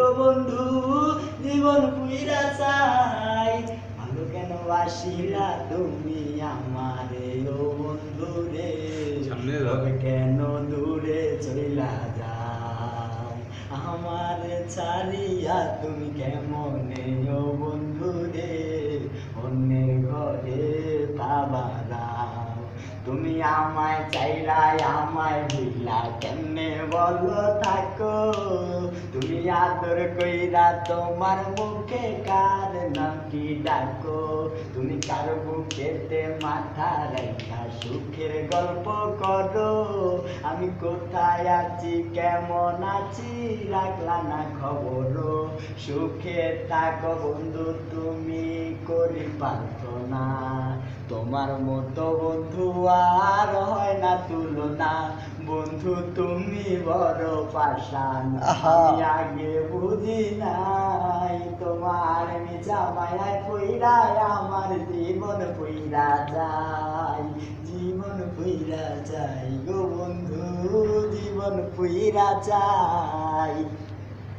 গো বন্ধু জীবন পুইরা চাই। ভালো কেন বাসিলা তুমি আমারে ও বন্ধু রে? কেন দূরে চইলা যাও? আমার ছাড়িয়া তুমি কেমনে ও বন্ধু রে? অন্যের ঘরে পাবারাও তুমি আমায় চাইলাই আমায় ভুইলা কেমনে? বলো থাকো, তুমি আদর কইরা তোমার মুখে কার নামটি ডাকো? তুমি কার বুকেতে মাথা রেখা সুখের গল্প করো? আমি কোথায় আছি, কেমন আছি, রাখলা না খবর সুখে থাকো বন্ধু, তুমি করি প্রার্থনা। তোমার মতো বন্ধু আর হয় না বন্ধু তুমি বড় পাশান আগে বুঝি নাই তোমার মিছা মায়ায় পইরা আমার জীবন পইরা যাই জীবন পইরা যায় গো বন্ধু জীবন পইরা যায়।